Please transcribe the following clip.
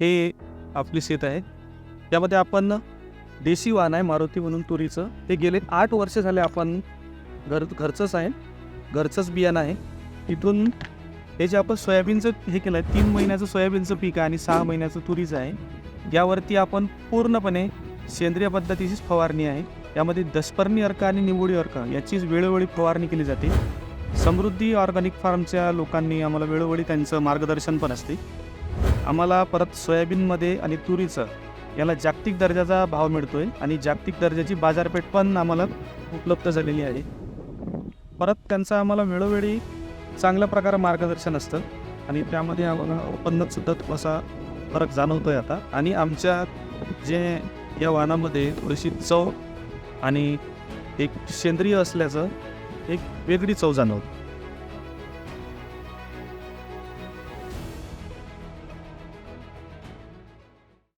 हे आपली शेत आहे. त्यामध्ये आपण देशी वाण आहे मारुती म्हणून तुरीचं. ते गेले आठ वर्ष झाले आपण घर घरचंच आहे. घरचंच बियाणं आहे. तिथून हे जे आपण सोयाबीनचं हे केलं आहे तीन महिन्याचं सोयाबीनचं पीक आहे आणि सहा महिन्याचं तुरीचं आहे. यावरती आपण पूर्णपणे सेंद्रिय पद्धतीचीच फवारणी आहे. यामध्ये दसपर्णी अर्क आणि निवडी अर्क याचीच वेळोवेळी फवारणी केली जाते. समृद्धी ऑर्गॅनिक फार्मच्या लोकांनी आम्हाला वेळोवेळी त्यांचं मार्गदर्शन पण असते. आम्हाला परत सोयाबीनमध्ये आणि तुरीचं याला जागतिक दर्जाचा भाव मिळतो आहे आणि जागतिक दर्जाची बाजारपेठ पण आम्हाला उपलब्ध झालेली आहे. परत त्यांचं आम्हाला वेळोवेळी चांगल्या प्रकारे मार्गदर्शन असतं आणि त्यामध्ये आम्हाला उत्पन्नसुद्धा थोडासा फरक जाणवतो आहे आता. आणि आमच्या जे या वाहनामध्ये थोडीशी चव आणि एक सेंद्रिय असल्याचं एक वेगळी चव जाणवते.